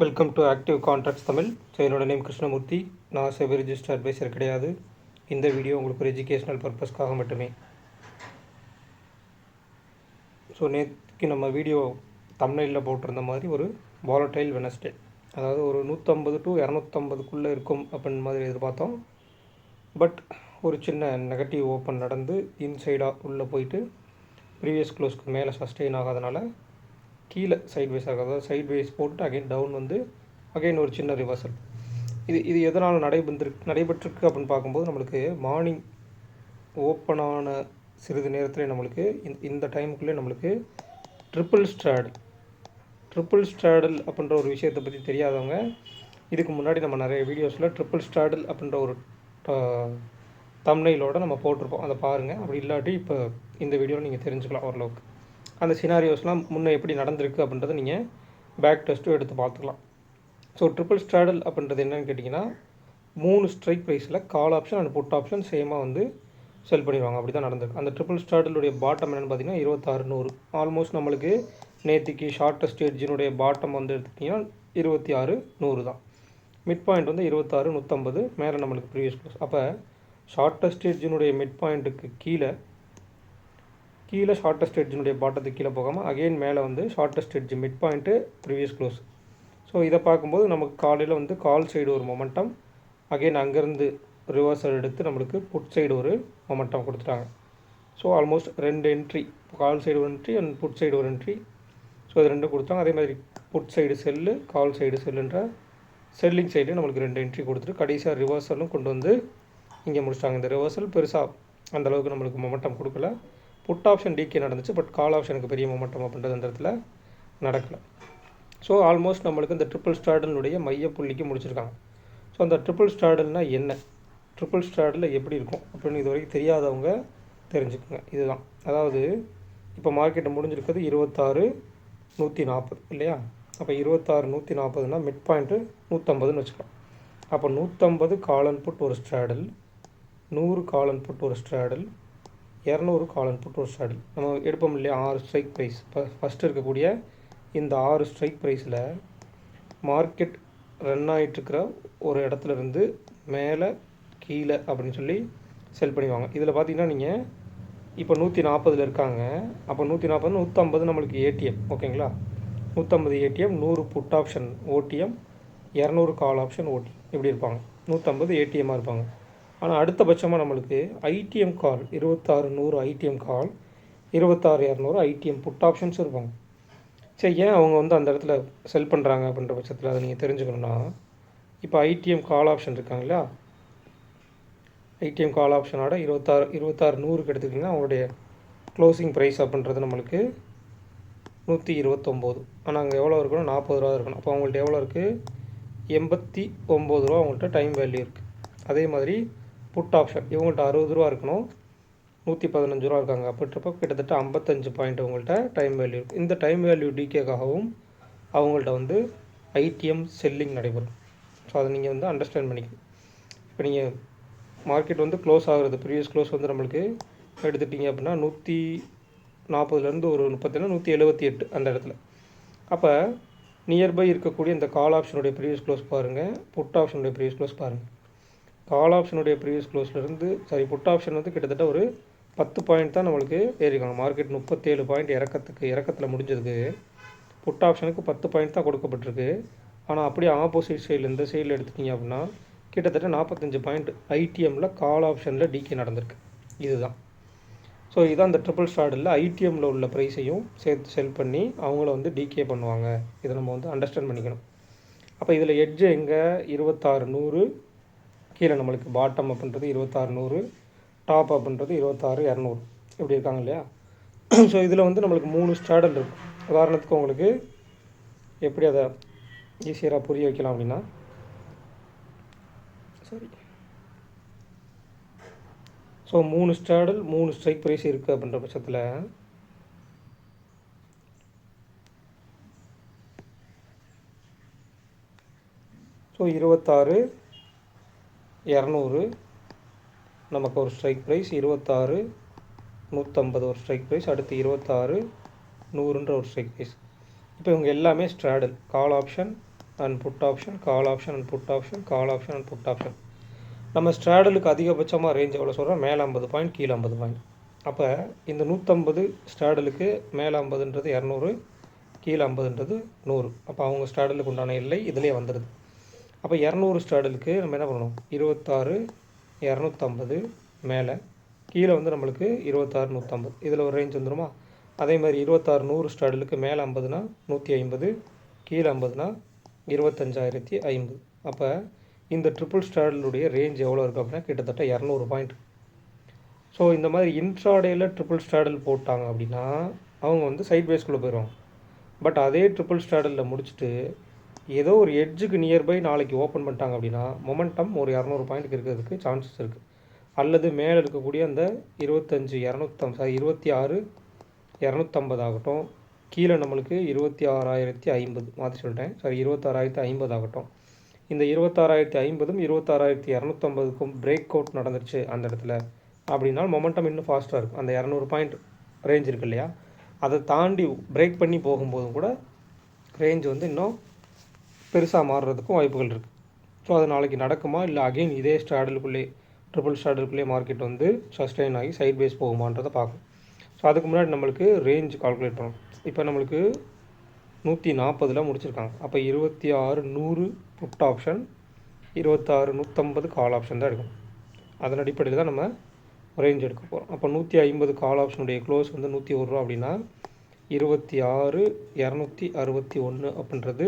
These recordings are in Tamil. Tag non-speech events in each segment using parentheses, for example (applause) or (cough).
Welcome to active contracts Tamil so என்னோட நேம் கிருஷ்ணமூர்த்தி நான் செவி ரிஜிஸ்டர் அட்வைசர் கிடையாது. இந்த வீடியோ உங்களுக்கு ஒரு எஜுகேஷ்னல் பர்பஸ்க்காக மட்டுமே. ஸோ நேற்றுக்கு நம்ம வீடியோ தமிழில் போட்டிருந்த மாதிரி ஒரு வாலடைல் வெனஸ்டே அதாவது ஒரு நூற்றம்பது டு இரநூத்தம்பதுக்குள்ளே இருக்கும் அப்படின்னு மாதிரி எதிர்பார்த்தோம். பட் ஒரு சின்ன நெகட்டிவ் ஓப்பன் நடந்து இன்சைடாக உள்ளே போயிட்டு ப்ரீவியஸ் க்ளோஸ்க்கு மேலே சஸ்டெயின் ஆகாதனால கீழே சைட்வைஸ் ஆகும் அதாவது சைட்வைஸ் போட்டு அகைன் டவுன் வந்து அகைன் ஒரு சின்ன ரிவர்சல் இது இது எதனால் நடைபெற்று நடைபெற்றிருக்கு அப்படின்னு பார்க்கும்போது நம்மளுக்கு மார்னிங் ஓப்பன் ஆன சிறிது நேரத்தில் நம்மளுக்கு இந்த இந்த டைமுக்குள்ளே நம்மளுக்கு ட்ரிப்பிள் ஸ்ட்ராடு ட்ரிப்பிள் ஸ்ட்ராடல் அப்படின்ற ஒரு விஷயத்தை பற்றி தெரியாதவங்க இதுக்கு முன்னாடி நம்ம நிறைய வீடியோஸில் ட்ரிப்பிள் ஸ்ட்ராடல் அப்படின்ற ஒரு தம்னையிலோடு நம்ம போட்டிருப்போம். அதை பாருங்கள் அப்படி இல்லாட்டி இப்போ இந்த வீடியோவில் நீங்கள் தெரிஞ்சுக்கலாம் ஓரளவுக்கு. அந்த சினாரியோஸ்லாம் முன்னே எப்படி நடந்திருக்கு அப்படின்றத நீங்கள் பேக் டெஸ்ட்டும் எடுத்து பார்த்துக்கலாம். ஸோ ட்ரிபிள் ஸ்ட்ராடல் அப்படின்றது என்னென்னு கேட்டிங்கன்னா மூணு ஸ்ட்ரைக் ப்ரைஸில் call option and put option சேமாக வந்து செல் பண்ணிடுவாங்க. அப்படி தான் நடந்திருக்கு. அந்த ட்ரிபிள் ஸ்ட்ராடலுடைய பாட்டம் என்னென்னு பார்த்தீங்கன்னா இருபத்தாறு நூறு. ஆல்மோஸ்ட் நம்மளுக்கு நேத்திக்கு ஷார்ட்டஸ்ட் எட்ஜினுடைய பாட்டம் வந்து எடுத்துக்கிட்டிங்கன்னா இருபத்தி ஆறு நூறு தான். மிட் பாயிண்ட் வந்து இருபத்தாறு நூற்றம்பது மேலே நம்மளுக்கு ப்ரீவியஸ் க்ளோஸ் அப்போ ஷார்ட்டஸ்ட் எட்ஜினுடைய மிட் பாயிண்ட்டுக்கு கீழே கீழே ஷார்ட்டஸ்ட் எட்ஜினுடைய பாட்டத்துக்கு கீழே போகாமல் அகெயின் மேலே வந்து shortest edge mid point previous close so இதை பார்க்கும்போது நமக்கு காலையில் வந்து கால் சைடு ஒரு மொமெண்டம் அகெயின் அங்கேருந்து ரிவர்சல் எடுத்து நம்மளுக்கு புட் சைடு ஒரு மொமெண்டம் கொடுத்துட்டாங்க. ஸோ ஆல்மோஸ்ட் ரெண்டு என்ட்ரி கால் சைடு ஒரு என்ட்ரி அண்ட் புட் சைடு ஒரு என்ட்ரி ஸோ இது ரெண்டும் கொடுத்தாங்க. அதே மாதிரி put side sell call side செல்லுன்ற selling side நம்மளுக்கு ரெண்டு என்ட்ரி கொடுத்துட்டு கடைசியாக ரிவர்சலும் கொண்டு வந்து இங்கே முடிச்சிட்டாங்க. இந்த ரிவர்சல் பெருசாக அந்தளவுக்கு நம்மளுக்கு மொமெண்டம் கொடுக்கல. புட் ஆப்ஷன் டிகே நடந்துச்சு பட் கால் ஆப்ஷனுக்கு பெரிய மொமெண்டம் அப்படின்றது அந்த இடத்துல நடக்கலை. ஸோ ஆல்மோஸ்ட் நம்மளுக்கு இந்த ட்ரிபிள் ஸ்டார்டனுடைய மைய புள்ளிக்கு முடிச்சிருக்காங்க. ஸோ அந்த ட்ரிபிள் ஸ்டார்டல்னால் என்ன? ட்ரிபிள் ஸ்டார்டில் எப்படி இருக்கும்? அப்படின்னு இது வரைக்கும் தெரியாதவங்க தெரிஞ்சுக்கோங்க. இதுதான். அதாவது இப்போ மார்க்கெட்டு முடிஞ்சிருக்கிறது இருபத்தாறு நூற்றி நாற்பது இல்லையா? அப்போ இருபத்தாறு நூற்றி நாற்பதுனா மிட் பாயிண்ட்டு நூற்றம்பதுன்னு வச்சுக்கலாம். அப்போ நூற்றம்பது காலன் புட் ஒரு ஸ்ட்ராடல் நூறு காலன் புட் ஒரு ஸ்ட்ராடல் இரநூறு காலன் புட் ஒரு ஸ்டடி. நம்ம எடுப்போம் இல்லையா? ஆறு ஸ்ட்ரைக் ப்ரைஸ் இப்போ ஃபஸ்ட்டு இருக்கக்கூடிய இந்த ஆறு ஸ்ட்ரைக் ப்ரைஸில் மார்க்கெட் ரன் ஆகிட்டுருக்கிற ஒரு இடத்துல இருந்து மேலே கீழே அப்படின்னு சொல்லி செல் பண்ணிவாங்க இதில் பார்த்தீங்கன்னா நீங்கள் இப்போ நூற்றி நாற்பதில் இருக்காங்க. அப்போ நூற்றி நாற்பது நூற்றம்பது நம்மளுக்கு ஏடிஎம் ஓகேங்களா நூற்றம்பது ஏடிஎம் நூறு புட் ஆப்ஷன் ஓடிஎம் இரநூறு கால் ஆப்ஷன் ஓடி இப்படி இருப்பாங்க. நூற்றம்பது ஏடிஎம்மாக இருப்பாங்க. ஆனால் அடுத்தபட்சமாக நம்மளுக்கு ஐடிஎம் கால் இருபத்தாறு நூறு ஐடிஎம் கால் இருபத்தாறு இரநூறு ஐடிஎம் புட் ஆப்ஷன்ஸும் இருப்பாங்க. சரி ஏன் அவங்க வந்து அந்த இடத்துல செல் பண்ணுறாங்க அப்படின்ற பட்சத்தில் அதை நீங்கள் தெரிஞ்சுக்கணுன்னா இப்போ ஐடிஎம் கால் ஆப்ஷன் இருக்காங்க இல்லையா? ஐடிஎம் கால் ஆப்ஷனோட இருபத்தாறு இருபத்தாறு நூறுக்கு எடுத்துக்கிட்டிங்கன்னா அவங்களுடைய க்ளோசிங் ப்ரைஸ் அப்படின்றது நம்மளுக்கு நூற்றி இருபத்தொம்போது. ஆனால் அங்கே எவ்வளோ இருக்கணும்? நாற்பது ரூபா இருக்கணும். அப்போ அவங்கள்ட்ட எவ்வளோ இருக்குது எண்பத்தி ஒம்பது ரூபா அவங்கள்ட்ட டைம் வேல்யூ இருக்குது அதே மாதிரி புட் ஆப்ஷன் இவங்கள்ட்ட அறுபது ரூபா இருக்கணும். நூற்றி பதினஞ்சு ரூபா இருக்காங்க. அப்படின்றப்போ கிட்டத்தட்ட ஐம்பத்தஞ்சு பாயிண்ட் அவங்கள்ட்ட டைம் வேல்யூ இருக்குது இந்த டைம் வேல்யூ டிகேக்காகவும் அவங்கள்ட்ட வந்து ஐடிஎம் செல்லிங் நடைபெறும். ஸோ அதை நீங்கள் வந்து அண்டர்ஸ்டாண்ட் பண்ணிக்கணும். இப்போ நீங்கள் மார்க்கெட் வந்து க்ளோஸ் ஆகுறது ப்ரீவியஸ் க்ளோஸ் வந்து நம்மளுக்கு எடுத்துட்டிங்க அப்படின்னா நூற்றி நாற்பதுலேருந்து ஒரு முப்பத்தேழு நூற்றி எழுபத்தி எட்டு அந்த இடத்துல. அப்போ நியர்பை இருக்கக்கூடிய இந்த கால் ஆப்ஷனுடைய ப்ரீவியஸ் க்ளோஸ் பாருங்கள் புட் ஆப்ஷனுடைய ப்ரீவியஸ் க்ளோஸ் பாருங்கள் கால் ஆப்ஷனுடைய ப்ரீவியஸ் க்ளோஸ்லேருந்து சாரி புட் ஆப்ஷன் வந்து கிட்டத்தட்ட ஒரு பத்து பாயிண்ட் தான் நம்மளுக்கு ஏறிக்கணும் மார்க்கெட் முப்பத்தேழு பாயிண்ட் இறக்கத்துக்கு இறக்கத்தில் முடிஞ்சதுக்கு புட் ஆப்ஷனுக்கு பத்து பாயிண்ட் தான் கொடுக்கப்பட்டிருக்கு. ஆனால் அப்படியே ஆப்போசிட் சைடில் இந்த சைடில் எடுத்துட்டிங்க அப்படின்னா கிட்டத்தட்ட நாற்பத்தஞ்சு பாயிண்ட் ஐடிஎம்மில் கால் ஆப்ஷனில் டிகே நடந்திருக்கு. இதுதான். ஸோ இதான் அந்த ட்ரிபிள் ஸ்டார்டில் ஐடிஎம்மில் உள்ள ப்ரைஸையும் சேர்த்து செல் பண்ணி அவங்கள வந்து டிகே பண்ணுவாங்க. இதை நம்ம வந்து அண்டர்ஸ்டாண்ட் பண்ணிக்கணும். அப்போ இதில் எட்ஜு எங்கே? இருபத்தாறு நூறு கீழே நம்மளுக்கு பாட்டம் அப்படின்றது இருபத்தாறு நூறு டாப் அப்படின்றது இருபத்தாறு இரநூறு. இப்படி இருக்காங்க இல்லையா? (clears throat) ஸோ இதில் வந்து நம்மளுக்கு மூணு ஸ்டாடல் இருக்கும். உதாரணத்துக்கு உங்களுக்கு எப்படி அதை ஈஸியராக புரிய வைக்கலாம் அப்படின்னா சரி ஸோ மூணு ஸ்டாடல் மூணு ஸ்ட்ரைக் ப்ரைஸ் இருக்குது அப்படின்ற பட்சத்தில் ஸோ இருபத்தாறு இரநூறு. நமக்கு ஒரு ஸ்ட்ரைக் ப்ரைஸ் இருபத்தாறு நூற்றம்பது ஒரு ஸ்ட்ரைக் ப்ரைஸ் அடுத்து இருபத்தாறு நூறுன்ற ஒரு ஸ்ட்ரைக் ப்ரைஸ் இப்போ இவங்க எல்லாமே straddle call option and put option call option and put option call option and put option நம்ம ஸ்ட்ராடலுக்கு அதிகபட்சமாக ரேஞ்ச் எவ்வளோ சொல்கிறோம் மேலே ஐம்பது பாயிண்ட் கீழே ஐம்பது பாயிண்ட் அப்போ இந்த நூற்றம்பது ஸ்ட்ராடலுக்கு மேலே ஐம்பதுன்றது இரநூறு கீழே ஐம்பதுன்றது நூறு. அப்போ அவங்க ஸ்ட்ராடலுக்கு உண்டான எல்லை இதிலே வந்துடுது அப்போ இரநூறு ஸ்ட்ராடலுக்கு நம்ம என்ன பண்ணணும்? இருபத்தாறு இரநூத்தம்பது மேலே. கீழே வந்து நம்மளுக்கு இருபத்தாறு நூற்றம்பது இதில் ஒரு ரேஞ்ச் வந்துடுமா அதே மாதிரி இருபத்தாறு நூறு ஸ்டாடலுக்கு மேலே ஐம்பதுனா நூற்றி ஐம்பது கீழே ஐம்பதுனா இருபத்தஞ்சாயிரத்தி ஐம்பது. அப்போ இந்த ட்ரிபிள் ஸ்டாடலுடைய ரேஞ்ச் எவ்வளோ இருக்குது அப்படின்னா கிட்டத்தட்ட இரநூறு பாயிண்ட் ஸோ இந்த மாதிரி இன்ட்ராடேயில் ட்ரிபிள் ஸ்டாடல் போட்டாங்க அப்படின்னா அவங்க வந்து சைட் பேஸ்குள்ளே போயிடுவாங்க பட் அதே ட்ரிபிள் ஸ்டாடலில் முடிச்சுட்டு ஏதோ ஒரு எட்ஜுக்கு நியர்பை நாளைக்கு ஓப்பன் பண்ணிட்டாங்க அப்படின்னா மொமெண்டம் ஒரு இரநூறு பாயிண்ட்டுக்கு இருக்கிறதுக்கு சான்சஸ் இருக்குது அல்லது மேலே இருக்கக்கூடிய அந்த இருபத்தஞ்சி இரநூத்தம் சாரி இருபத்தி ஆறு இரநூத்தம்பது ஆகட்டும். கீழே நம்மளுக்கு இருபத்தி ஆறாயிரத்தி ஐம்பது மாற்றி சொல்லிட்டேன். சாரி இருபத்தாறாயிரத்தி ஐம்பது ஆகட்டும். இந்த இருபத்தாறாயிரத்தி ஐம்பதும் இருபத்தாறாயிரத்தி இரநூத்தம்பதுக்கும் பிரேக் அவுட் நடந்துருச்சு அந்த இடத்துல. அப்படின்னா மொமெண்டம் இன்னும் ஃபாஸ்ட்டாக இருக்கும். அந்த இரநூறு பாயிண்ட் ரேஞ்ச் இருக்கு இல்லையா? அதை தாண்டி பிரேக் பண்ணி போகும்போதும் கூட ரேஞ்ச் வந்து இன்னும் பெருசாக மாறுறதுக்கும் வாய்ப்புகள் இருக்குது ஸோ அது நாளைக்கு நடக்குமா? இல்லை அகெயின் இதே ஸ்டாடலுக்குள்ளே ட்ரிபிள் ஸ்டாடலுக்குள்ளே மார்க்கெட் வந்து சஸ்டெயின் ஆகி சைட் பேஸ் போகுமான்றதை பார்க்கும் ஸோ அதுக்கு முன்னாடி நம்மளுக்கு ரேஞ்ச் கால்குலேட் பண்ணணும். இப்போ நம்மளுக்கு நூற்றி நாற்பதில் முடிச்சிருக்காங்க. அப்போ இருபத்தி ஆறு நூறு புட் ஆப்ஷன் இருபத்தாறு நூற்றம்பது கால் ஆப்ஷன் தான் எடுக்கணும். அதன் அடிப்படையில் தான் நம்ம ரேஞ்ச் எடுக்க போகிறோம் அப்போ நூற்றி ஐம்பது கால் ஆப்ஷனுடைய க்ளோஸ் வந்து நூற்றி ஒரு ரூபா அப்படின்னா இருபத்தி ஆறு இரநூத்தி அறுபத்தி ஒன்று அப்படின்றது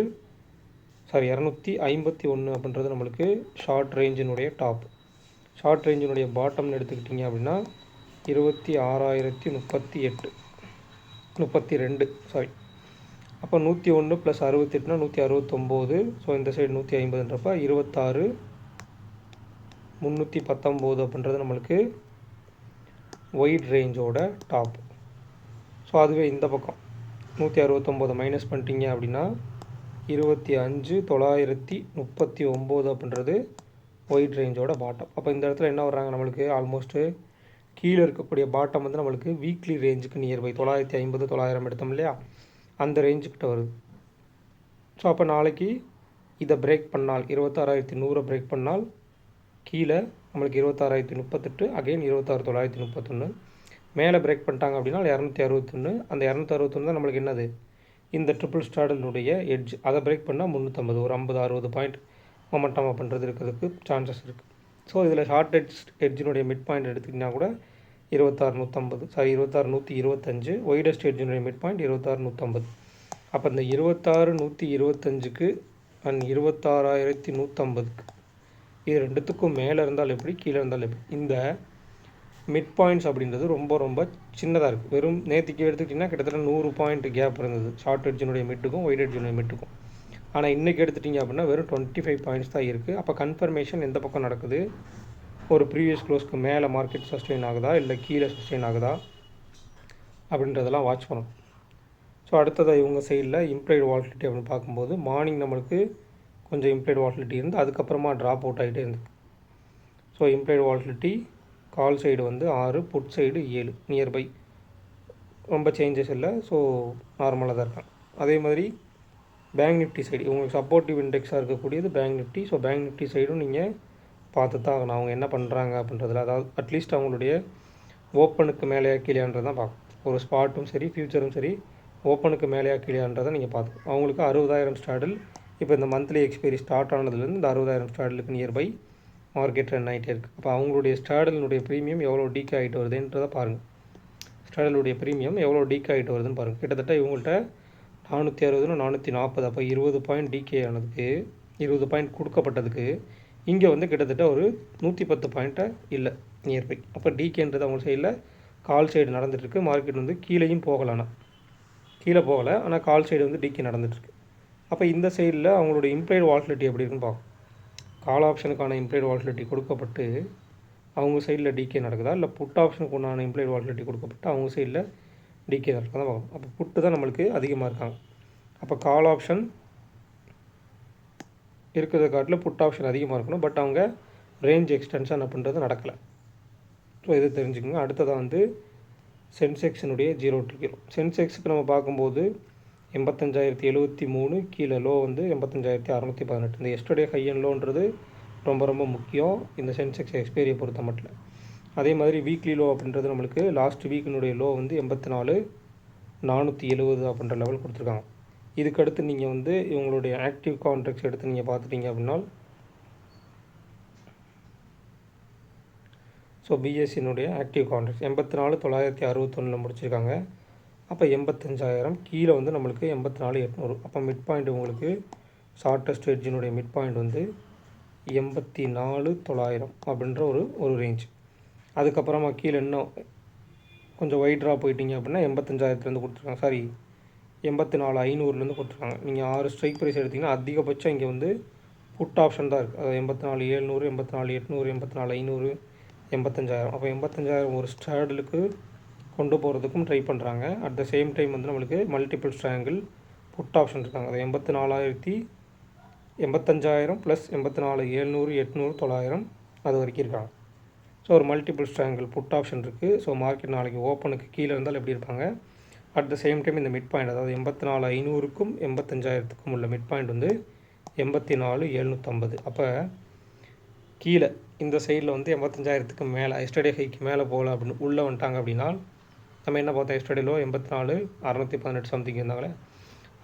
சாரி இரநூத்தி ஐம்பத்தி ஒன்று அப்படின்றது நம்மளுக்கு ஷார்ட் ரேஞ்சினுடைய டாப் ஷார்ட் ரேஞ்சினுடைய பாட்டம்னு எடுத்துக்கிட்டிங்க அப்படின்னா இருபத்தி ஆறாயிரத்தி முப்பத்தி எட்டு. முப்பத்தி ரெண்டு சாரி அப்போ நூற்றி ஒன்று ப்ளஸ் அறுபத்தெட்டுனா நூற்றி அறுபத்தொம்போது. ஸோ இந்த சைடு நூற்றி ஐம்பதுன்றப்ப இருபத்தாறு முந்நூற்றி பத்தொம்போது அப்படின்றது நம்மளுக்கு ஒயிட் ரேஞ்சோட டாப் ஸோ அதுவே இந்த பக்கம். நூற்றி அறுபத்தொம்போதை மைனஸ் பண்ணிட்டீங்க அப்படின்னா இருபத்தி அஞ்சு தொள்ளாயிரத்தி முப்பத்தி ஒம்பது அப்படின்றது ஒயிட் ரேஞ்சோட பாட்டம் அப்போ இந்த இடத்துல என்ன வர்றாங்க நம்மளுக்கு? ஆல்மோஸ்ட்டு கீழே இருக்கக்கூடிய பாட்டம் வந்து நம்மளுக்கு வீக்லி ரேஞ்சுக்கு நியர்பை தொள்ளாயிரத்தி ஐம்பது தொள்ளாயிரம் எடுத்தோம் இல்லையா? அந்த ரேஞ்சுக்கிட்ட வருது. ஸோ அப்போ நாளைக்கு இதை பிரேக் பண்ணால் இருபத்தாறாயிரத்தி நூறை பிரேக் பண்ணால் கீழே நம்மளுக்கு இருபத்தாறாயிரத்தி முப்பத்தெட்டு அகைன் இருபத்தாறு தொள்ளாயிரத்தி முப்பத்தொன்று மேலே பிரேக் பண்ணிட்டாங்க அப்படின்னா இரநூத்தி அறுபத்தொன்று அந்த இரநூத்தி அறுபத்தொன்று தான் நம்மளுக்கு என்னது? இந்த ட்ரிபிள் ஸ்டாடலினுடைய எட்ஜ் அதை பிரேக் பண்ணால் முந்நூற்றம்பது ஒரு ஐம்பது அறுபது பாயிண்ட் மொமெண்டமாக பண்ணுறது இருக்கிறதுக்கு சான்சஸ் இருக்குது ஸோ இதில் ஷார்ட் எட்ஜ் எட்ஜினுடைய மிட் பாயிண்ட் எடுத்துக்கிட்டிங்கன்னா கூட இருபத்தாறு நூற்றம்பது சாரி இருபத்தாறு நூற்றி இருபத்தஞ்சு ஒய்டஸ்ட் எட்ஜினுடைய மிட் பாயிண்ட் இருபத்தாறு நூற்றம்பது அப்போ இந்த இருபத்தாறு நூற்றி இருபத்தஞ்சுக்கு அண்ட் இருபத்தாறாயிரத்தி நூற்றம்பதுக்கு இது ரெண்டுத்துக்கும் மேலே இருந்தால் எப்படி கீழே இருந்தால் எப்படி? இந்த மிட் பாயிண்ட்ஸ் அப்படின்றது ரொம்ப ரொம்ப சின்னதாக இருக்குது வெறும் நேற்றுக்கு எடுத்துக்கிட்டிங்கன்னா கிட்டத்தட்ட நூறு பாயிண்ட் கேப் இருந்தது. ஷார்ட் எட்ஜினுடைய மிட்டுக்கும் ஒயிட் ஹெட்ஜினுடைய மிட்டுக்கும் ஆனால் இன்றைக்கி எடுத்துட்டிங்க அப்படின்னா வெறும் டுவெண்ட்டி ஃபைவ் பாயிண்ட்ஸ் தான் இருக்குது அப்போ கன்ஃபர்மேஷன் எந்த பக்கம் நடக்குது? ஒரு ப்ரீவியஸ் க்ளோஸ்க்கு மேலே மார்க்கெட் சஸ்டெயின் ஆகுதா? இல்லை கீழே சஸ்டெயின் ஆகுதா? அப்படின்றதெல்லாம் வாட்ச் பண்ணணும். ஸோ அடுத்ததாக இவங்க சைடில் இம்ப்ளைடு வால்டிலிட்டி அப்படின்னு பார்க்கும்போது மார்னிங் நம்மளுக்கு கொஞ்சம் இம்ப்ளைடு வால்டிலிட்டி இருந்து அதுக்கப்புறமா ட்ராப் அவுட் ஆகிட்டே இருந்து. So implied volatility call side வந்து ஆறு புட் சைடு ஏழு நியர்பை ரொம்ப சேஞ்சஸ் இல்லை. ஸோ நார்மலாக தான் இருக்கான். அதே மாதிரி பேங்க் நிஃப்டி சைடு உங்களுக்கு சப்போர்ட்டிவ் இண்டெக்ஸாக இருக்கக்கூடியது Bank Nifty so Bank Nifty சைடும் நீங்கள் பார்த்து தான் ஆகணும். அவங்க என்ன பண்ணுறாங்க அப்படின்றதுல. அதாவது அட்லீஸ்ட் அவங்களுடைய ஓப்பனுக்கு மேலேயா கீழேன்றது தான் பார்க்கணும். ஒரு ஸ்பாட்டும் சரி ஃப்யூச்சரும் சரி ஓப்பனுக்கு மேலேயா கீழேன்றதை நீங்கள் பார்த்து அவங்களுக்கு அறுபதாயிரம் ஸ்டாடில் இப்போ இந்த மந்த்லி எக்ஸ்பைரி ஸ்டார்ட் ஆனதுலேருந்து இந்த அறுபதாயிரம் ஸ்டாடலுக்கு நியர்பை மார்க்கெட் ரன் ஆகிட்டே இருக்குது அப்போ அவங்களுடைய ஸ்டாடலினுடைய ப்ரீமியம் எவ்வளோ டீக் ஆகிட்டு வருதுன்றதை பாருங்கள் ஸ்டாடலுடைய ப்ரீமியம் எவ்வளோ டீக் ஆகிட்டு வருதுன்னு பாருங்கள் கிட்டத்தட்ட இவங்கள்ட்ட நானூற்றி அறுபதுன்னு நானூற்றி நாற்பது அப்போ இருபது பாயிண்ட் டிகே ஆனதுக்கு இருபது பாயிண்ட் கொடுக்கப்பட்டதுக்கு இங்கே வந்து கிட்டத்தட்ட ஒரு நூற்றி பத்து பாயிண்ட்டை இல்லை நியர்பை அப்போ டிகேன்றது அவங்க சைடில் கால் சைடு நடந்துகிட்ருக்கு மார்க்கெட் வந்து கீழேயும் போகலை ஆனால் கீழே போகலை ஆனால் கால் சைடு வந்து டிகே நடந்துகிட்ருக்கு அப்போ இந்த சைடில் அவங்களோட இம்ப்ளைடு வால்டிலிட்டி எப்படி இருக்குன்னு பார்க்கும் கால் ஆப்ஷனுக்கான இம்ப்ளைட் வால்டிலிட்டி கொடுக்கப்பட்டு அவங்க சைடில் டிகே நடக்குதா? இல்லை புட் ஆப்ஷனுக்கு உண்டான இம்ப்ளைட் வால்டிலிட்டி கொடுக்கப்பட்டு அவங்க சைடில் டிகே நடக்குதா? பார்க்கணும். அப்போ புட்டு தான் நம்மளுக்கு அதிகமாக இருக்காங்க. அப்போ கால் ஆப்ஷன் இருக்கிறத காட்டில் புட் ஆப்ஷன் அதிகமாக இருக்கணும். பட் அவங்க ரேஞ்ச் எக்ஸ்டென்ஷன் அப்படின்றது நடக்கலை. ஸோ இது தெரிஞ்சுக்கோங்க. அடுத்ததாக வந்து சென்செக்ஷனுடைய ஜீரோ டிகிரோ சென்செக்ஸுக்கு நம்ம பார்க்கும்போது எண்பத்தஞ்சாயிரத்தி எழுபத்தி மூணு கீழே லோ வந்து எண்பத்தஞ்சாயிரத்தி அறநூற்றி பதினெட்டு. இந்த எஸ்டர்டே ஹை அண்ட் லோன்றது ரொம்ப ரொம்ப முக்கியம். இந்த சென்செக்ஸ் எக்ஸ்பீரியை பொறுத்த மட்டும். அதே மாதிரி வீக்லி லோ அப்படின்றது நம்மளுக்கு லாஸ்ட் வீக்கினுடைய லோ வந்து எண்பத்தி நாலு நானூற்றி எழுபது அப்படின்ற லெவல் கொடுத்துருக்காங்க. இதுக்கடுத்து நீங்கள் வந்து இவங்களுடைய ஆக்டிவ் கான்ட்ராக்ட்ஸ் எடுத்து நீங்கள் பார்த்துட்டீங்க அப்படின்னா ஸோ பிஎஸ்சினுடைய ஆக்டிவ் கான்ட்ராக்ட்ஸ் எண்பத்தி நாலு தொள்ளாயிரத்தி அறுபத்தொன்னில் முடிச்சிருக்காங்க. அப்போ எண்பத்தஞ்சாயிரம். கீழே வந்து நம்மளுக்கு எண்பத்தி நாலு எட்நூறு. அப்போ மிட் பாயிண்ட் உங்களுக்கு ஷார்ட்டஸ்ட் எட்ஜினுடைய மிட் பாயிண்ட் வந்து எண்பத்தி நாலு தொள்ளாயிரம் அப்படின்ற ஒரு ஒரு ரேஞ்ச் அதுக்கப்புறமா கீழே இன்னும் கொஞ்சம் ஒயிட்ராக போயிட்டீங்க அப்படின்னா எண்பத்தஞ்சாயிரத்துலேருந்து கொடுத்துருக்காங்க. சாரி எண்பத்தி நாலு ஐநூறுலேருந்து கொடுத்துருக்காங்க. நீங்கள் ஆறு ஸ்ட்ரைக் ப்ரைஸ் எடுத்திங்கன்னா அதிகபட்சம் இங்கே வந்து புட் ஆப்ஷன் தான் இருக்குது அதாவது எண்பத்தி நாலு ஏழ்நூறு எண்பத்தி நாலு எட்நூறு எண்பத்தி நாலு ஐநூறு எண்பத்தஞ்சாயிரம். அப்போ எண்பத்தஞ்சாயிரம் ஒரு ஸ்டாடலுக்கு கொண்டு போகிறதுக்கும் ட்ரை பண்ணுறாங்க அட் த சேம் டைம் வந்து நம்மளுக்கு மல்டிபிள் ஸ்ட்ராங்கிள் புட் ஆப்ஷன் இருக்காங்க. அது எண்பத்தி நாலாயிரத்தி எண்பத்தஞ்சாயிரம் ப்ளஸ் எண்பத்தி நாலு ஏழ்நூறு எட்நூறு தொள்ளாயிரம் அது வரைக்கும் இருக்காங்க. ஸோ ஒரு மல்டிபிள் ஸ்ட்ராங்கிள் புட் ஆப்ஷன் இருக்குது ஸோ மார்க்கெட் நாளைக்கு ஓப்பனுக்கு கீழே இருந்தால் எப்படி இருப்பாங்க? அட் த சேம் டைம் இந்த மிட் பாயிண்ட் அதாவது எண்பத்தி நாலு ஐநூறுக்கும் எண்பத்தஞ்சாயிரத்துக்கும் உள்ள மிட் பாயிண்ட் வந்து எண்பத்தி நாலு எழுநூற்றம்பது அப்போ கீழே இந்த சைடில் வந்து எண்பத்தஞ்சாயிரத்துக்கு மேலே எஸ்டர்டே ஹைக்கு மேலே போகல அப்படின்னு உள்ளே வந்துட்டாங்க அப்படின்னா நம்ம என்ன பார்த்தோம் எஸ்டர்டேலோ எண்பத்தி நாலு அறநூற்றி பதினெட்டு சம்திங் இருந்தாங்களே.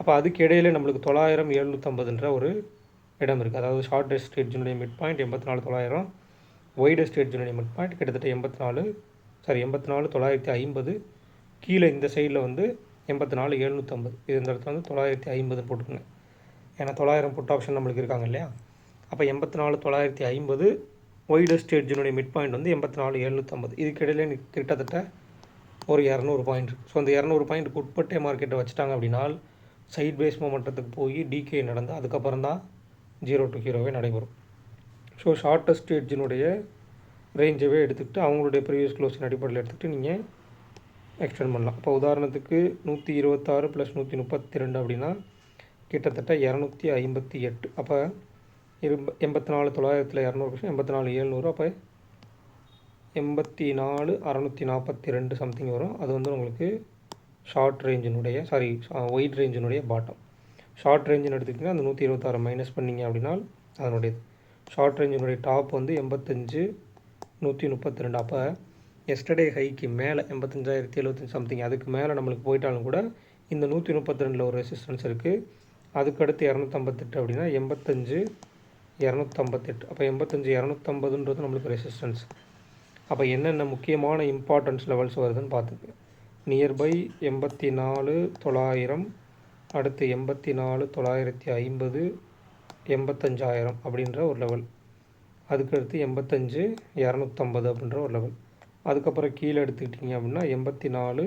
அப்போ அதுக்கு இடையில நம்மளுக்கு தொள்ளாயிரம் எழுநூற்றம்பதுன்ற ஒரு இடம் இருக்குது அதாவது ஷார்ட்டஸ்ட் எட்ஜினுடைய மிட் பாயிண்ட் எண்பத்தி நாலு தொள்ளாயிரம். ஒய்டஸ்ட் எட்ஜினுடைய மிட் பாயிண்ட் கிட்டத்தட்ட எண்பத்தி நாலு சாரி எண்பத்தி நாலு தொள்ளாயிரத்தி ஐம்பது. கீழே இந்த சைடில் வந்து எண்பத்தி நாலு எழுநூற்றம்பது இது இந்த இடத்துல வந்து தொள்ளாயிரத்தி ஐம்பது போட்டுக்கோங்க. ஏன்னா தொள்ளாயிரம் புட் ஆப்ஷன் நம்மளுக்கு இருக்காங்க இல்லையா? அப்போ எண்பத்தி நாலு தொள்ளாயிரத்தி ஐம்பது ஒய்டஸ்ட் எட்ஜினுடைய மிட் பாயிண்ட் வந்து எண்பத்தி நாலு எழுநூற்றம்பது இதுக்கிடையிலே கிட்டத்தட்ட ஒரு இரநூறு பாயிண்ட் ஸோ அந்த இரநூறு பாயிண்ட்டுக்கு உட்பட்டே மார்க்கெட்டை வச்சுட்டாங்க அப்படின்னா சைட் பேஸ் மொமெண்டத்துக்கு போய் டிகே நடந்து அதுக்கப்புறம் தான் ஜீரோ டு ஹீரோவே நடைபெறும். ஸோ ஷார்ட்டஸ்ட் எட்ஜினுடைய ரேஞ்சவே எடுத்துக்கிட்டு அவங்களுடைய ப்ரீவியஸ் க்ளோஸின் அடிப்படையில் எடுத்துகிட்டு நீங்கள் எக்ஸ்டெண்ட் பண்ணலாம். இப்போ உதாரணத்துக்கு நூற்றி இருபத்தாறு ப்ளஸ் நூற்றி முப்பத்தி ரெண்டு அப்படின்னா கிட்டத்தட்ட இரநூத்தி ஐம்பத்தி எட்டு. அப்போ இரு எண்பத்தி நாலு தொள்ளாயிரத்தில் இரநூறு எண்பத்தி நாலு ஏழ்நூறு அப்போ எண்பத்தி நாலு அறநூற்றி நாற்பத்தி ரெண்டு சம்திங் வரும். அது வந்து உங்களுக்கு ஷார்ட் ரேஞ்சினுடைய சாரி ஒயிட் ரேஞ்சினுடைய பாட்டம் ஷார்ட் ரேஞ்சுன்னு எடுத்துக்கிட்டிங்கன்னா அந்த நூற்றி இருபத்தாறு மைனஸ் பண்ணிங்க அப்படின்னா அதனுடைய ஷார்ட் ரேஞ்சினுடைய டாப் வந்து எண்பத்தஞ்சு நூற்றி முப்பத்தி ரெண்டு. அப்போ எஸ்டர்டே ஹைக்கு மேலே எண்பத்தஞ்சாயிரத்தி எழுபத்தஞ்சி சம்திங் அதுக்கு மேலே நம்மளுக்கு போயிட்டாலும் கூட இந்த நூற்றி முப்பத்தி ரெண்டில் ஒரு ரெசிஸ்டன்ஸ் இருக்குது அதுக்கடுத்து இரநூத்தம்பத்தெட்டு அப்படின்னா எண்பத்தஞ்சு இரநூத்தம்பத்தெட்டு. அப்போ எண்பத்தஞ்சு இரநூத்தம்பதுன்றது நம்மளுக்கு ரெசிஸ்டன்ஸ் அப்போ என்னென்ன முக்கியமான இம்பார்ட்டன்ஸ் லெவல்ஸ் வருதுன்னு பார்த்துக்கு நியர்பை எண்பத்தி நாலு தொள்ளாயிரம் அடுத்து எண்பத்தி நாலு தொள்ளாயிரத்தி ஐம்பது எண்பத்தஞ்சாயிரம் அப்படின்ற ஒரு லெவல் அதுக்கடுத்து எண்பத்தஞ்சு இரநூத்தம்பது அப்படின்ற ஒரு லெவல் அதுக்கப்புறம் கீழே எடுத்துக்கிட்டிங்க அப்படின்னா எண்பத்தி நாலு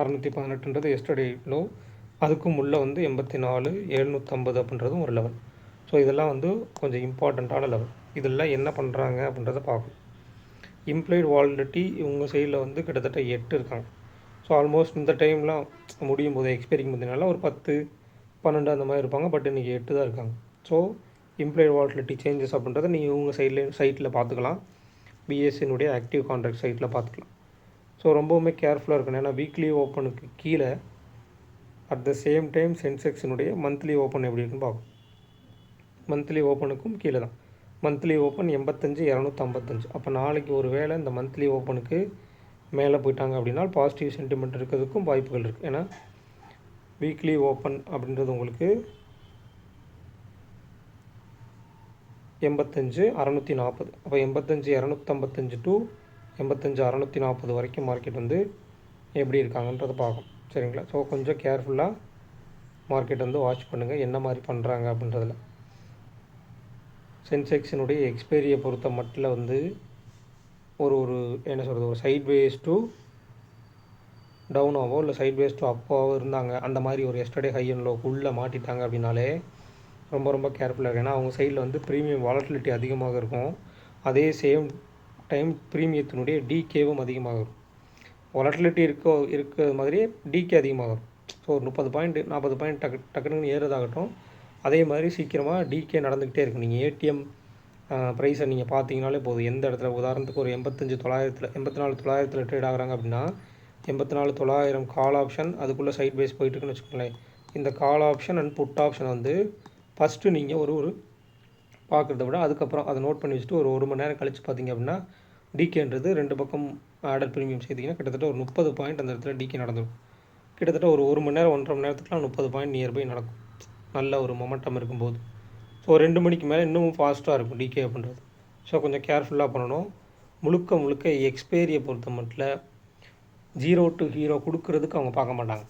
அறநூற்றி பதினெட்டுன்றது எஸ்டர்டே லோ அதுக்கும் உள்ளே வந்து எண்பத்தி நாலு எழுநூற்றம்பது அப்படின்றதும் ஒரு லெவல் ஸோ இதெல்லாம் வந்து கொஞ்சம் இம்பார்ட்டண்ட்டான லெவல் இதெல்லாம் என்ன பண்ணுறாங்க அப்படின்றத பார்க்கணும். இம்ப்ளாய்டு வாலண்டிட்டி இவங்க சைடில் வந்து கிட்டத்தட்ட எட்டு இருக்காங்க. ஸோ ஆல்மோஸ்ட் இந்த டைம்லாம் முடியும் போது எக்ஸ்பைரிங் முந்தினால ஒரு பத்து பன்னெண்டு அந்த மாதிரி இருப்பாங்க. பட் இன்றைக்கி எட்டு தான் இருக்காங்க. ஸோ இம்ப்ளாய்டு வாலிடிட்டி சேஞ்சஸ் அப்படின்றத நீங்கள் உங்கள் சைடில் சைட்டில் பார்த்துக்கலாம். பிஎஸ்சினுடைய ஆக்டிவ் கான்ட்ராக்ட் சைட்டில் பார்த்துக்கலாம். ஸோ ரொம்பவுமே கேர்ஃபுல்லாக இருக்கணும். ஏன்னா வீக்லி ஓப்பனுக்கு கீழே அட் த சேம் டைம் சென்செக்ஸினுடைய மந்த்லி ஓப்பன் எப்படி இருக்குன்னு பார்க்கணும் மந்த்லி ஓப்பனுக்கும் கீழே தான். மந்த்லி ஓப்பன் எண்பத்தஞ்சு இரநூத்தம்பத்தஞ்சு. அப்போ நாளைக்கு ஒரு வேளை இந்த மந்த்லி ஓப்பனுக்கு மேலே போயிட்டாங்க அப்படின்னா பாசிட்டிவ் சென்டிமெண்ட் இருக்கிறதுக்கும் வாய்ப்புகள் இருக்குது ஏன்னா வீக்லி ஓப்பன் அப்படின்றது உங்களுக்கு எண்பத்தஞ்சு அறநூற்றி நாற்பது அப்போ எண்பத்தஞ்சு இரநூத்தம்பத்தஞ்சு டு எண்பத்தஞ்சு அறநூற்றி நாற்பது வரைக்கும் மார்க்கெட் வந்து எப்படி இருக்காங்கன்றதை பார்க்கும் சரிங்களா? ஸோ கொஞ்சம் கேர்ஃபுல்லாக மார்க்கெட் வந்து வாட்ச் பண்ணுங்கள் என்ன மாதிரி பண்ணுறாங்க அப்படின்றதில். சென்செக்ஸினுடைய எக்ஸ்பைரியை பொறுத்த மட்டில் வந்து ஒரு ஒரு என்ன சொல்கிறது ஒரு சைட் வேஸ் டு டவுனாவோ இல்லை சைட் வேஸ் டு அப்பாவோ இருந்தாங்க. அந்த மாதிரி ஒரு எஸ்டர்டே ஹை அண்ட் லோக்குள்ளே மாட்டிட்டாங்க அப்படின்னாலே ரொம்ப ரொம்ப கேர்ஃபுல்லாக இருக்கும் ஏன்னா அவங்க சைடில் வந்து ப்ரீமியம் வாலட்டிலிட்டி அதிகமாக இருக்கும். அதே சேம் டைம் ப்ரீமியத்தினுடைய டிகேவும் அதிகமாக இருக்கும். வாலட்டிலிட்டி இருக்கோ இருக்கிற மாதிரியே டிகே அதிகமாக இருக்கும் ஸோ ஒரு முப்பது பாயிண்ட் நாற்பது பாயிண்ட் டக்கு டக்குன்னு ஏறுறதாகட்டும். அதே மாதிரி சீக்கிரமாக டிகே நடந்துக்கிட்டே இருக்கும். நீங்கள் ஏடிஎம் ப்ரைஸை நீங்கள் பார்த்தீங்கனாலே போதும். எந்த இடத்துல? உதாரணத்துக்கு ஒரு எண்பத்தஞ்சு தொள்ளாயிரத்தில் எண்பத்தி நாலு தொள்ளாயிரத்தில் ட்ரேட் ஆகுறாங்க அப்படின்னா எண்பத்தி நாலு தொள்ளாயிரம் கால் ஆப்ஷன் அதுக்குள்ளே சைட் பேஸ் போயிட்டுருக்குன்னு வச்சுக்கோங்களேன். இந்த call option and put option வந்து ஃபஸ்ட்டு நீங்கள் ஒரு ஒரு பார்க்குறத விட அதுக்கப்புறம் அதை நோட் பண்ணி வச்சுட்டு ஒரு ஒரு மணி நேரம் கழித்து பார்த்தீங்க அப்படின்னா டிகேன்றது ரெண்டு பக்கம் ஆர்டர் ப்ரீமியம் செய்திங்கன்னா கிட்டத்தட்ட ஒரு முப்பது பாயிண்ட் அந்த இடத்துல டிகே நடந்துடும் கிட்டத்தட்ட ஒரு ஒரு மணி நேரம் ஒன்றரை மணி நேரத்துக்குலாம் முப்பது பாயிண்ட் நியர்பை நடக்கும். நல்ல ஒரு மொமெண்டம் இருக்கும்போது. ஸோ ரெண்டு மணிக்கு மேலே இன்னமும் ஃபாஸ்ட்டாக இருக்கும் டிகே அப்படின்றது. ஸோ கொஞ்சம் கேர்ஃபுல்லாக பண்ணணும். முழுக்க முழுக்க எக்ஸ்பேரியை பொறுத்த மட்டும் ஜீரோ டு ஹீரோ கொடுக்கறதுக்கு அவங்க பார்க்க மாட்டாங்க.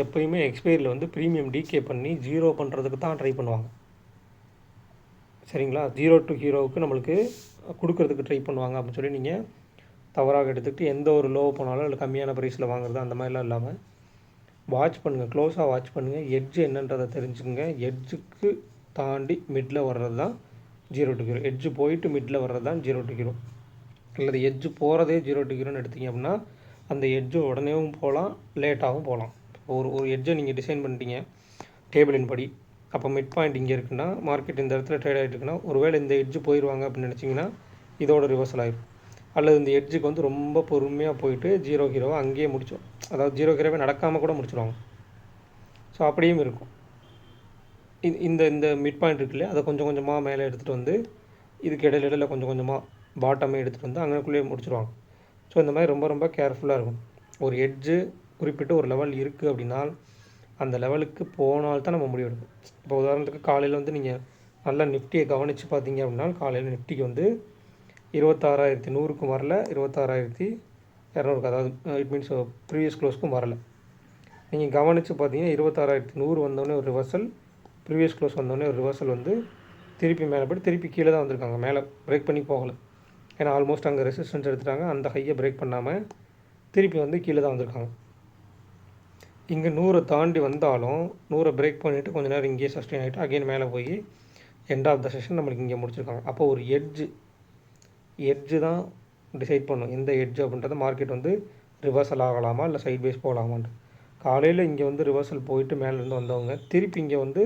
எப்போயுமே எக்ஸ்பைரியில் வந்து ப்ரீமியம் டிகே பண்ணி ஜீரோ பண்ணுறதுக்கு தான் ட்ரை பண்ணுவாங்க. சரிங்களா? ஜீரோ டு ஹீரோவுக்கு நம்மளுக்கு கொடுக்கறதுக்கு ட்ரை பண்ணுவாங்க அப்படின்னு சொல்லி நீங்கள் தவறாக எடுத்துக்கிட்டு எந்த ஒரு லோ போனாலும் இல்லை கம்மியான ப்ரைஸில் வாங்குறது அந்த மாதிரிலாம் இல்லாமல் வாட்ச் பண்ணுங்கள் க்ளோஸாக வாட்ச் பண்ணுங்கள் எட்ஜ் என்னன்றதை தெரிஞ்சுக்கோங்க. எட்ஜுக்கு தாண்டி மிட்டில் வர்றது தான் ஜீரோ டு ஹீரோ எட்ஜு போயிட்டு மிட்டில் வர்றது தான் ஜீரோ டு ஹீரோ அல்லது எட்ஜு போகிறதே ஜீரோ டு ஹீரோன்னு எடுத்தீங்க அப்படின்னா அந்த எட்ஜு உடனேவும் போகலாம் லேட்டாகவும் போகலாம். ஒரு ஒரு எட்ஜை நீங்கள் டிசைன் பண்ணிட்டீங்க டேபிளின் படி. அப்போ மிட் பாயிண்ட் இங்கே இருக்குன்னா மார்க்கெட் இந்த இடத்துல ட்ரேட் ஆகிட்டு இருக்குன்னா ஒருவேளை இந்த எட்ஜு போயிடுவாங்க அப்படின்னு நினச்சிங்கன்னா இதோட ரிவர்சல் ஆகிடும் அல்லது இந்த எட்ஜுக்கு வந்து ரொம்ப பொறுமையாக போயிட்டு ஜீரோ ஹீரோவை அங்கேயே முடித்தோம் அதாவது ஜீரோ ஹீரோவே நடக்காமல் கூட முடிச்சிருவாங்க ஸோ அப்படியும் இருக்கும். இந்த இந்த மிட் பாயிண்ட் இருக்கு இல்லையா? அதை கொஞ்சம் கொஞ்சமாக மேலே எடுத்துகிட்டு வந்து இதுக்கு இடையில இடையில கொஞ்சம் கொஞ்சமாக பாட்டமே எடுத்துகிட்டு வந்து அங்கேக்குள்ளேயே முடிச்சிடுவாங்க ஸோ இந்த மாதிரி ரொம்ப ரொம்ப கேர்ஃபுல்லாக இருக்கும். ஒரு எட்ஜு குறிப்பிட்டு ஒரு லெவல் இருக்குது அப்படின்னா அந்த லெவலுக்கு போனால்தான் நம்ம முடிவெடுக்கும் இப்போ உதாரணத்துக்கு காலையில் வந்து நீங்கள் நல்லா நிஃப்டியை கவனித்து பார்த்தீங்க அப்படின்னா காலையில் நிஃப்டிக்கு வந்து இருபத்தாறாயிரத்தி நூறுக்கும் வரல இருபத்தாறாயிரத்தி இரநூறுக்கு அதாவது இட் மீன்ஸ் ப்ரீவியஸ் க்ளோஸ்க்கும் வரல. நீங்கள் கவனித்து பார்த்தீங்கன்னா இருபத்தாறாயிரத்தி நூறு வந்தோடனே ஒரு ரிவர்சல் ப்ரீவியஸ் க்ளோஸ் வந்தோடனே ஒரு ரிவர்சல் வந்து திருப்பி மேலே போய்ட்டு திருப்பி கீழே தான் வந்திருக்காங்க. மேலே பிரேக் பண்ணி போகலை. ஏன்னா ஆல்மோஸ்ட் அங்கே ரெசிஸ்டன்ஸ் எடுத்துட்டாங்க. அந்த ஹையை பிரேக் பண்ணாமல் திருப்பி வந்து கீழே தான் வந்திருக்காங்க. இங்கே நூறை தாண்டி வந்தாலும் நூறை பிரேக் பண்ணிவிட்டு கொஞ்சம் நேரம் இங்கேயே சஸ்டெயின் ஆகிட்டு அகெயின் மேலே போய் எண்ட் ஆஃப் த செஷன் நம்மளுக்கு இங்கே முடிச்சிருக்காங்க. அப்போ ஒரு எட்ஜு எட்ஜு தான் டிசைட் பண்ணும் எந்த எட்ஜ் அப்படின்றத மார்க்கெட் வந்து ரிவர்சல் ஆகலாமா? இல்லை சைட் பேஸ் போகலாமான்ட்டு காலையில் இங்கே வந்து ரிவர்சல் போயிட்டு மேலேருந்து வந்தவங்க திருப்பி இங்கே வந்து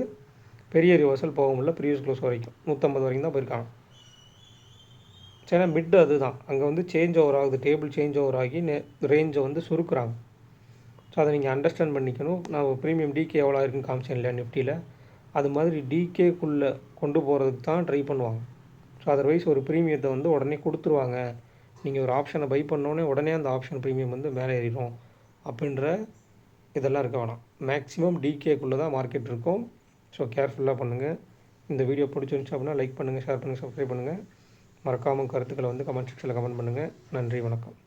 பெரிய ரிவர்சல் போக முடியல. ப்ரீவியஸ் க்ளோஸ் வரைக்கும். நூற்றம்பது வரைக்கும் தான் போயிருக்காங்க. சரி மிட் அதுதான். அங்கே வந்து சேஞ்ச் ஓவர் ஆகுது. டேபிள் சேஞ்ச் ஓவர் ஆகி நே ரேஞ்சை வந்து சுருக்குறாங்க. ஸோ அதை நீங்கள் அண்டர்ஸ்டாண்ட் பண்ணிக்கணும். நான் ப்ரீமியம் டிகே எவ்வளோ இருக்குன்னு காமிச்சேன் இல்லையா நிஃப்டியில் அது மாதிரி டிகேக்குள்ளே கொண்டு போகிறதுக்கு தான் ட்ரை பண்ணுவாங்க. ஸோ அதர்வைஸ் ஒரு ப்ரீமியத்தை வந்து உடனே கொடுத்துருவாங்க. நீங்கள் ஒரு ஆப்ஷனை பை பண்ணோன்னே உடனே அந்த ஆப்ஷன் ப்ரீமியம் வந்து மேலே ஏறிடும் அப்படின்ற இதெல்லாம் இருக்க வேணாம். மேக்ஸிமம் டிகேக்குள்ளே தான் மார்க்கெட் இருக்கும். ஸோ கேர்ஃபுல்லாக பண்ணுங்கள் இந்த வீடியோ பிடிச்சிருந்துச்சு அப்படின்னா லைக் பண்ணுங்கள் ஷேர் பண்ணுங்கள் சப்ஸ்கிரைப் பண்ணுங்கள் மறக்காமல் கருத்துக்களை வந்து கமெண்ட் செக்ஷனில் கமெண்ட் பண்ணுங்கள் நன்றி வணக்கம்.